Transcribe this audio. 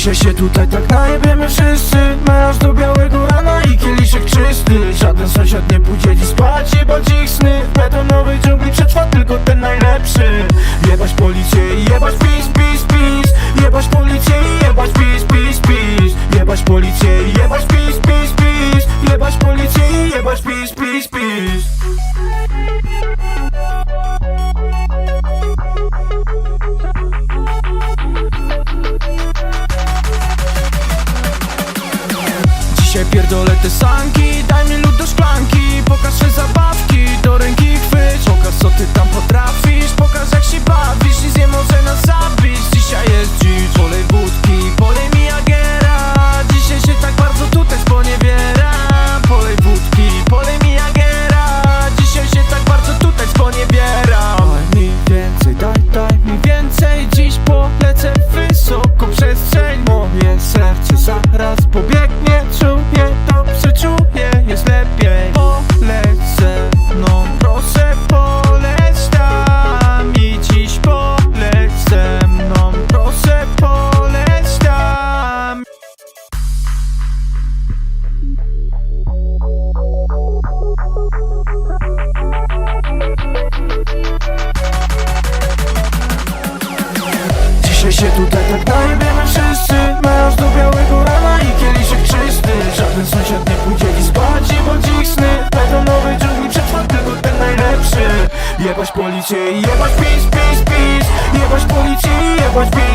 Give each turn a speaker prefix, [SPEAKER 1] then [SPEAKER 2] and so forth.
[SPEAKER 1] się tutaj tak najebiemy wszyscy. Melanż do białego rana i kieliszek czysty. Żaden sąsiad nie pójdzie dziś spać, jebać ich sny. W betonowej dżungli przetrwa tylko ten najlepszy. Jebać policję i jebać pis, pis, pis Jebać policję i jebać pis, pis, pis Jebać policję i jebać pis, pierdolę te sanki Daj mi lód do szklanki. Pokaż swe zabawki Do ręki chwyć. Pokaż co ty tam potrafisz. Pokaż jak się bawisz. Nic nie może nas zabić. Dzisiaj jest dzicz Polej wódki Polej mi jagera. Dzisiaj się tak bardzo tutaj sponiewieram Polej wódki Polej mi jagera. Dzisiaj się tak bardzo tutaj sponiewieram Daj mi więcej Daj, daj mi więcej. Dziś polecę w wysoką przestrzeń. Moje serce zaraz Dzisiaj się tutaj tak najebiemy wszyscy. Melanż do białego rana i kieliszek czysty. Żaden sąsiad nie pójdzie i bądź ich sny. W betonowej dżungli przetrwa tylko ten najlepszy. Jebać policję i jebać pis, pis, pis Jebać policję i jebać pis